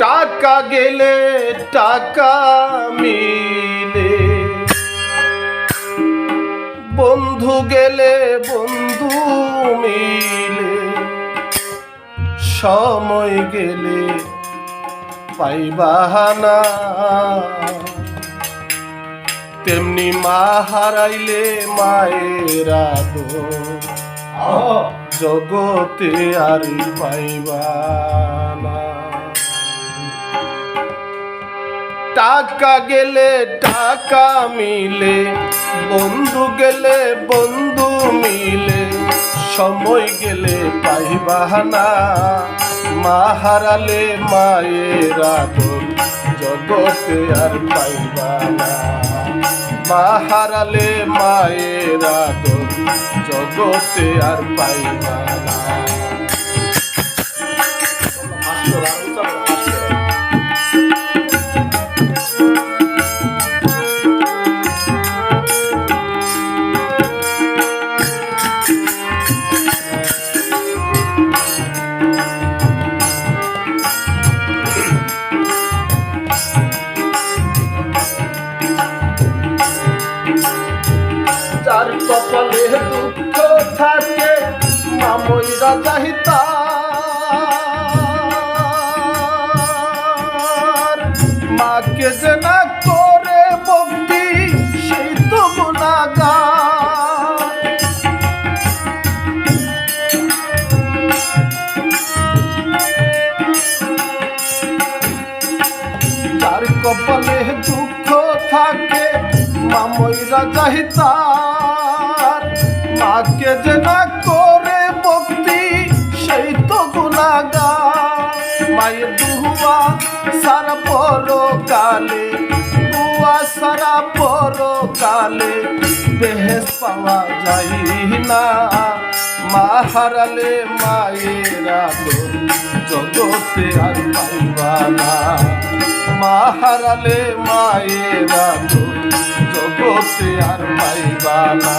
টাকা গেলে টাকা মিলে। বন্ধু গেলে বন্ধু মিলে। সময় গেলে পাইবাহানা তেমনি মা হারাইলে মায়ের জগতে আর পাইবানা টাকা গেলে টাকা মিলে, বন্ধু গেলে বন্ধু মিলে, সময় গেলে পাইবাহানা মা হারালে মায়ের আদর, জগতে আর পাইবানা মা হারালে মায়ের আদর, জগতে আর পাইবানা যার কপালে দুঃখ থাকে মামইরা চাহিতা। মাকে যে না করে ভক্তি সেই তো গুণাগার। যার কপালে দুঃখ থাকে মামইরা চাহিতার মাকে যে না করে ভক্তি, সেই তো গুণাগার। মায়ের সারা পর কালে দুয়া সারা পর কালে বেহেস পাওয়া যায় না। মা হারালে মায়ের আদর জগতে আর পাইবা না। মা হারালে মায়ের আদর জগতে আর পাইবা না।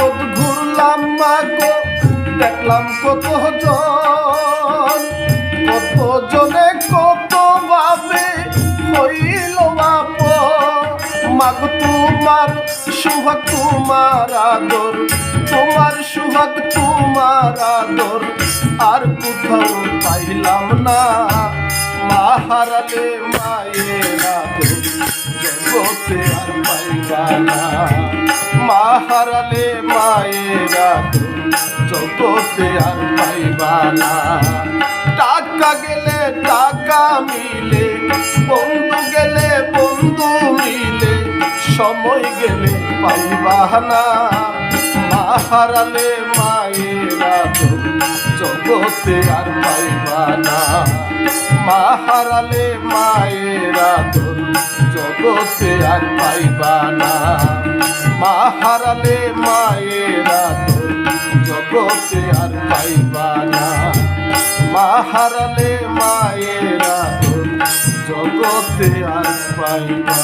জগৎ ঘুরলাম মাগো দেখলাম কত জন। কত জনে কত ভাবে হইল বাপ মাগো তোমার সুহাগ তোমার আদর। তোমার সুহাগ তোমার আদর। আর কোথাও পাইলাম না। মা হারালে মায়ের আদর। জগতে আর পাইবা না। মা হারালে মায়ের জগতে আর পাইবা না। টাকা গেলে টাকা মিলে, বন্ধু গেলে বন্ধু মিলে, সময় গেলে পাইবা না। মা হারালে মায়ের জগতে আর পাইবা না। মা হারালে মায়ের জগতে আর পাইবা না। মা হারালে মায়েরা জগতে আর পাইবা না। মা হারালে মায়েরা জগতে আর পাইবা